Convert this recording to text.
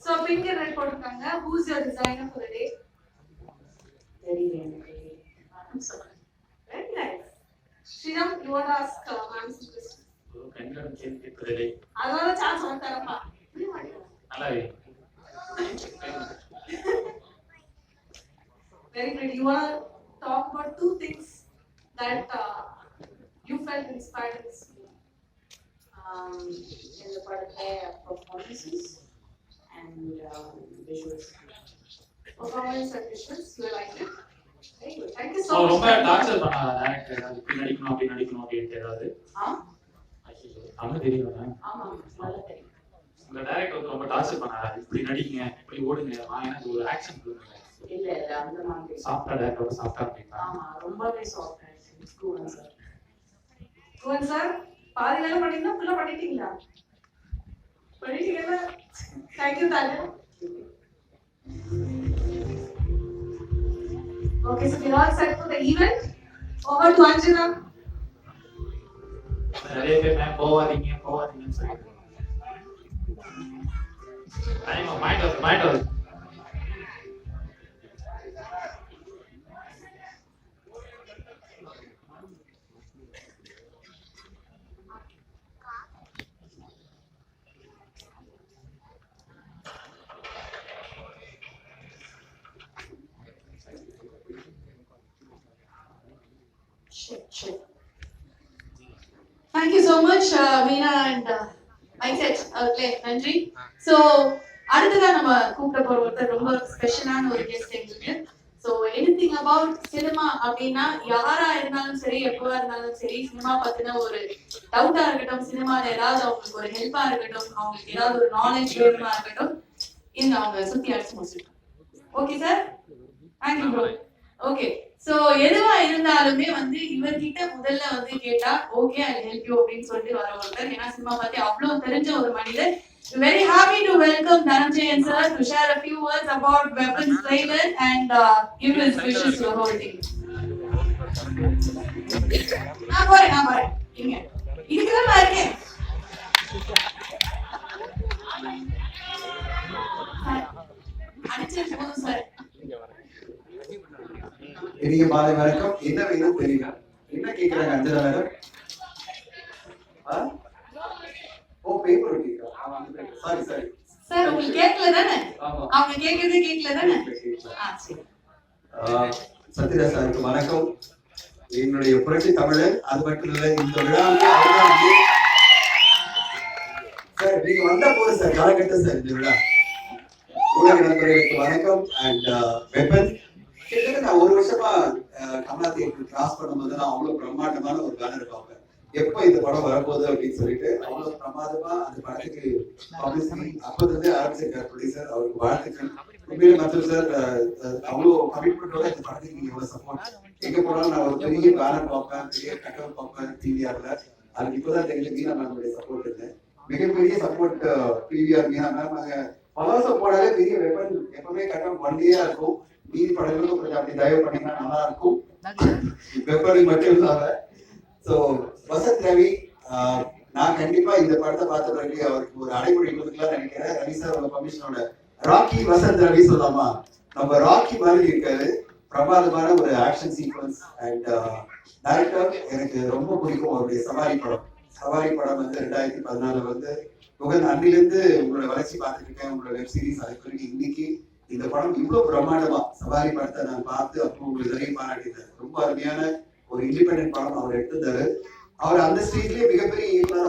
So pink and red போட்டிருக்காங்க. Who's your designer for today எனக்கு நான் சொல்றேன் very nice Sriram you want ask ma'am some question கண்கள் கேள்வி கேட்கிறதே அதனால சான்ஸ் வந்துட்டாங்கப்பா புரிய மாட்டேங்குது நல்லா வை. Very great. You want to talk about two things that uh, you felt inspired in this film. um, படத்துல performances and um, visuals Performance and visuals, you liked it. So ரொம்ப. டார்ச்சர் பண்ணாங்க director ஏதாவது இப்படி நடிக்கணும் அப்படி நடிக்கணும் அப்படின்ட்டு ஏதாவது தமிழ் தெரியும்? உங்க டேரக்டர் வந்து ரொம்ப டார்ச்சர் பண்ணாங்க இப்படி நடிங்க இப்படி ஓடுங்க. நான் எனக்கு ஒரு ஆக்ஷன் கொடுங்க. இல்ல இல்ல அந்த மாதிரி. சாஃப்டா டேரக்டர் சாஃப்டா அப்படின்னா ஆமா ரொம்பவே சாஃப்ட் சார். பாதி வேலை பண்ணிட்டீங்களா ஃபுல்லா பண்ணிட்டீங்களா? बड़ी ठीक है ना थैंक यू तालिया Okay, so we're all set for the event. Over to Anjana. अरे फिर मैं बहुत ही बहुत ही time mind off mind off சரி Thank you so much, uh, Meena and uh, Mindset. Okay, நன்றி. So, அடுத்ததா நம்ம கூப்பிட போற ஒருத்தர் ரொம்ப ஸ்பெஷலான ஒரு கெஸ்ட் எங்களுக்கு. ஸோ எனிதிங் அபவுட் சினிமா அப்படின்னா யாரா இருந்தாலும் சரி எப்பவா இருந்தாலும் சரி சினிமா பத்தின ஒரு டவுட்டா இருக்கட்டும் சினிமால ஏதாவது அவங்களுக்கு ஒரு ஹெல்ப்பா இருக்கட்டும் அவங்களுக்கு ஏதாவது ஒரு நாலேஜ் வேணுமா இருக்கட்டும் இந்த அவங்க சுத்தி அடிச்சு முடிச்சிருக்கோம். Okay sir thank you bro okay so எதுவா இருந்தாலுமே வந்து இவர்கிட்ட முதல்ல வந்து கேட்டா ஓகே ஐ ஹெல்ப் யூ அப்படின்னு சொல்லிட்டு வர ஒருத்தர். ஏன்னா சினிமா பத்தி அவ்வளவு தெரிஞ்ச ஒரு மனிதர். Very happy to welcome Dhananjayan sir to share a few words about weapons trailer and give his wishes wishes whole the நான் போறேன் நான் போறேன். இங்க. இதுக்குதான் நான் இருக்கேன். இனிய மாலை வணக்கம். என்ன வேணும் தெரியல. என்ன கேக்குறாங்க Anjala madam? Oh paper sorry sorry sir உங்களுக்கு கேட்கல தானே? அவங்க கேக்குறது கேட்கல தானே? சத்யராஜ் சாருக்கு வணக்கம். என்னுடைய புரட்சி தமிழன் அது மட்டும் இல்ல இந்த விழாவுக்கு அவர்தான் சார் நீங்க வந்தா போதும் சார் காலகட்டம் சார் இந்த விழா. ஊடக நண்பர்களுக்கு வணக்கம். அண்ட் வெப்பன் கிட்டத்தட்ட நான் ஒரு வருஷமா கமலா தியேட்டர் கிராஸ் பண்ணும்போது நான் அவ்வளவு பிரம்மாண்டமான ஒரு பேனர் பார்ப்பேன். எப்போ இந்த படம் வரப்போகுது அப்படின்னு சொல்லிட்டு அவ்வளவு பிரமாதமா அந்த படத்துக்கு பப்ளிசிட்டி அப்போது இருந்து ஆரம்பிச்சிருக்காரு ப்ரொடியூசர் அவருக்கு வாழ்த்துக்கள். உண்மையிலே மத்தூர் சார் அவ்வளோ கமிட்மெண்டோட இந்த படத்துக்கு நீங்க எவ்வளவு சப்போர்ட் எங்க போனாலும் நான் ஒரு பெரிய பேனர் பார்ப்பேன் பெரிய கட்டவுட் பார்ப்பேன் டிவிஆர்ல அதுக்கு இப்போதான் தெரிஞ்சு மீனா மேமுடைய சப்போர்ட் இருந்தேன் மிகப்பெரிய சப்போர்ட் பிவிஆர் மீனா மேம் நாங்க பல போனாலே பெரிய வெப்பன் எப்பவுமே கட்டவுட் ஒன்லியா இருக்கும். மீதி படங்களுக்கும் கொஞ்சம் அப்படி தயவு பண்ணீங்கன்னா நல்லா இருக்கும் வெப்பனுக்கு மட்டும் இல்லாம சோ வசந்த் ரவி நான் கண்டிப்பா இந்த படத்தை பார்த்த பிறகு அவருக்கு ஒரு அடைமொழி கொடுக்கலாம் நினைக்கிறேன். ரவி சார் உங்க கமிஷனோட ராக்கி வசந்த் ரவி சொல்லாமா? நம்ம ராக்கி மாதிரி இருக்காரு. பிரமாதமான ஒரு ஆக்ஷன் சீக்வன்ஸ் அண்ட் டைரக்டர் எனக்கு ரொம்ப பிடிக்கும் அவருடைய சவாரி படம். சவாரி படம் வந்து ரெண்டாயிரத்தி பதினாலுல வந்து முகன் அன்னிலிருந்து உங்களோட வளர்ச்சி பார்த்துட்டு இருக்கேன். உங்களோட வெப் சீரிஸ் அதுக்கு இன்னைக்கு இந்த படம் இவ்வளவு பிரம்மாண்டமா சவாரி படத்தை நான் பார்த்து அப்போ உங்களுக்கு நிறைய பாராட்டியிருந்தேன் ரொம்ப அருமையான ஒரு இண்டிபெண்டன்ட் படம் அவர் எடுத்திருந்தாரு. அவர் அந்த ஸ்டேஜ்லயே மிகப்பெரிய இயக்குனர்